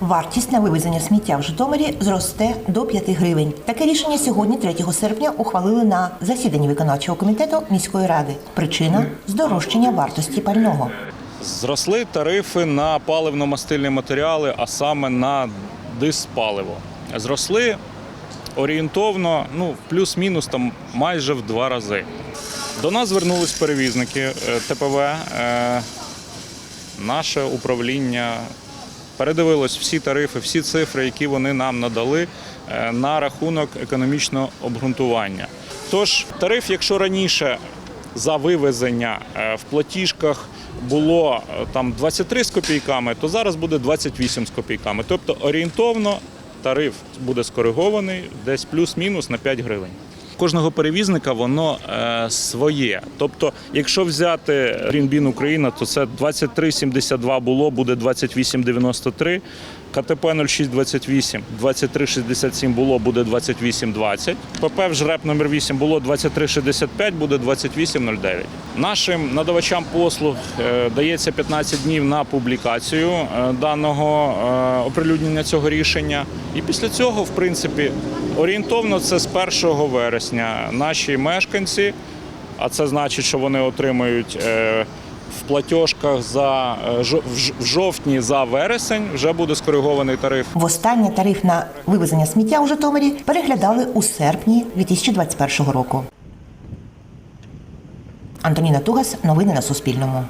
Вартість на вивезення сміття в Житомирі зросте до 5 гривень. Таке рішення сьогодні, 3 серпня, ухвалили на засіданні виконавчого комітету міської ради. Причина здорожчання вартості пального. Зросли тарифи на паливно-мастильні матеріали, а саме на диспаливо. Зросли орієнтовно, ну, плюс-мінус там майже в два рази. До нас звернулись перевізники е, ТПВ. е, Наше управління передивилось всі тарифи, всі цифри, які вони нам надали е, на рахунок економічного обґрунтування. Тож тариф, якщо раніше за вивезення е, в платіжках було е, там 23 з копійками, то зараз буде 28 з копійками. Тобто орієнтовно тариф буде скоригований десь плюс-мінус на 5 гривень. Кожного перевізника воно е, своє. Тобто, якщо взяти Рінбін Україна, то це 23,72 було, буде 28,93. КТП 0628, 23,67 було, буде 28,20. ПП в ЖРЕП номер 8 було 23,65, буде 28,09. Нашим надавачам послуг е, дається 15 днів на публікацію е, даного е, оприлюднення цього рішення. І після цього, в принципі, орієнтовно це з 1 вересня наші мешканці, а це значить, що вони отримають. е, в платіжках за е, в жовтні за вересень вже буде скоригований тариф. Востаннє тариф на вивезення сміття у Житомирі переглядали у серпні 2021 року. Антоніна Тугас. Новини на Суспільному.